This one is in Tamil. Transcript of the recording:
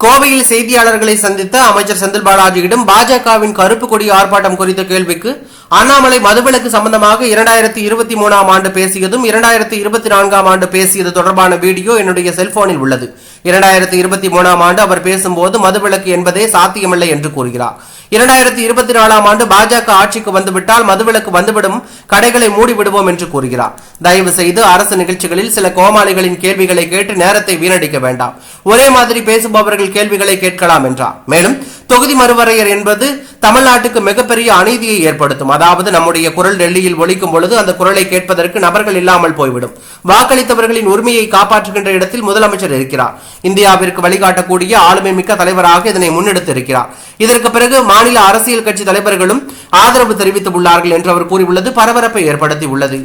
கோவையில் செய்தியாளர்களை சந்தித்த அமைச்சர் செந்தில் பாலாஜியிடம் பாஜகவின் கருப்பு கொடி ஆர்ப்பாட்டம் குறித்த கேள்விக்கு அண்ணாமலை மதுவிலக்கு சம்பந்தமாக இரண்டாயிரத்தி இருபத்தி மூணாம் ஆண்டு பேசியதும் இரண்டாயிரத்தி இருபத்தி நான்காம் ஆண்டு பேசியது தொடர்பான வீடியோ என்னுடைய செல்போனில் உள்ளது. இரண்டாயிரத்தி இருபத்தி மூணாம் ஆண்டு அவர் பேசும்போது மதுவிலக்கு என்பதே சாத்தியமில்லை என்று கூறுகிறார். இரண்டாயிரத்தி இருபத்தி நாலாம் ஆண்டு பாஜக ஆட்சிக்கு வந்துவிட்டால் மதுவிலக்கு வந்துவிடும் கடைகளை மூடிவிடுவோம் என்று கூறுகிறார். தயவு செய்து அரசு நிகழ்ச்சிகளில் சில கோமாளிகளின் கேள்விகளை கேட்டு நேரத்தை வீணடிக்க வேண்டாம். ஒரே மாதிரி பேசுபவர்கள் கேள்விகளை கேட்கலாம் என்றார். மேலும் தொகுதி மறுவரையர் என்பது தமிழ்நாட்டுக்கு மிகப்பெரிய அநீதியை ஏற்படுத்தும். அதாவது நம்முடைய குரல் டெல்லியில் ஒழிக்கும் பொழுது அந்த குரலை கேட்பதற்கு நபர்கள் இல்லாமல் போய்விடும். வாக்களித்தவர்களின் உரிமையை காப்பாற்றுகின்ற இடத்தில் முதலமைச்சர் இருக்கிறார். இந்தியாவிற்கு வழிகாட்டக்கூடிய ஆளுமை மிக்க தலைவராக இதனை முன்னெடுத்து இருக்கிறார் இதற்கு பிறகு மாநில அரசியல் கட்சி தலைவர்களும் ஆதரவு தெரிவித்துள்ளார்கள் என்று அவர் கூறியுள்ளது. பரபரப்பை ஏற்படுத்தி உள்ளது